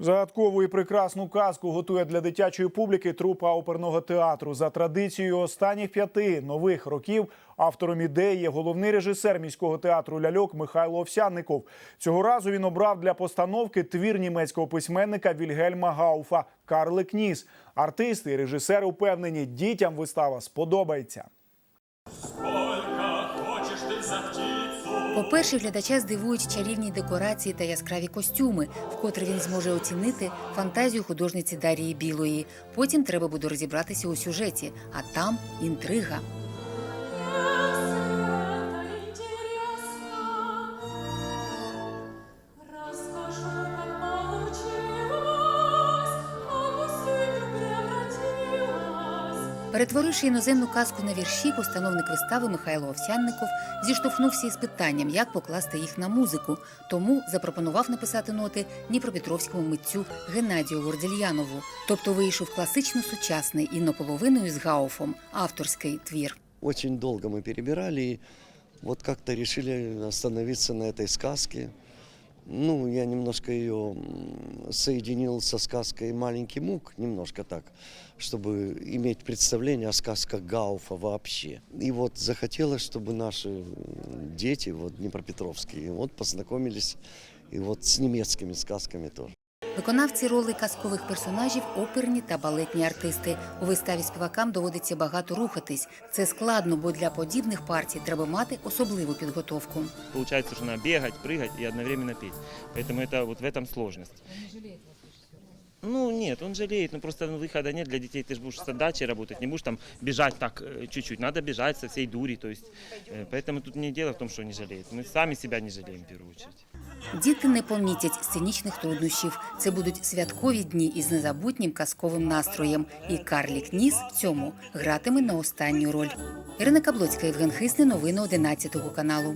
Загадкову і прекрасну казку готує для дитячої публіки трупа оперного театру. За традицією останніх п'яти нових років автором ідеї є головний режисер міського театру ляльок Михайло Овсянников. Цього разу він обрав для постановки твір німецького письменника Вільгельма Гауфа Карлик Ніс. Артисти і режисери впевнені, дітям вистава сподобається. По-перше, глядача здивують чарівні декорації та яскраві костюми, вкотре він зможе оцінити фантазію художниці Дарії Білої. Потім треба буде розібратися у сюжеті, а там інтрига. Перетворивши іноземну казку на вірші, постановник вистави Михайло Овсянников зіштовхнувся із питанням, як покласти їх на музику. Тому запропонував написати ноти дніпропетровському митцю Геннадію Гордельянову. Тобто вийшов класично сучасний і наполовиною з Гауфом авторський твір. Очень долго мы перебирали, и вот как-то решили остановиться на этой сказке. Ну, я немножко ее соединил со сказкой «Маленький мук», немножко так, чтобы иметь представление о сказках Гауфа вообще. И вот захотелось, чтобы наши дети, вот днепропетровские, вот познакомились и вот с немецкими сказками тоже. Виконавці ролей казкових персонажів оперні та балетні артисти. У виставі співакам доводиться багато рухатись. Це складно, бо для подібних партій треба мати особливу підготовку. Получается, что надо бегать, прыгать и одновременно петь. Поэтому это вот в этом сложность. Ну нет, он жалеет, ну просто выхода нет для детей. Ты же будешь с отдачей работать, не будешь там бежать так э, чуть-чуть. Надо бежать со всей дури, то есть. э, Поэтому тут не дело в том, что не жалеет. Мы сами себя не жалеем в первую очередь. Діти не помітять сценічних труднощів. Це будуть святкові дні із незабутнім казковим настроєм. І Карлік Ніс в цьому гратиме на останню роль. Ірина Каблоцька, Євген Хисне, новини 11 каналу.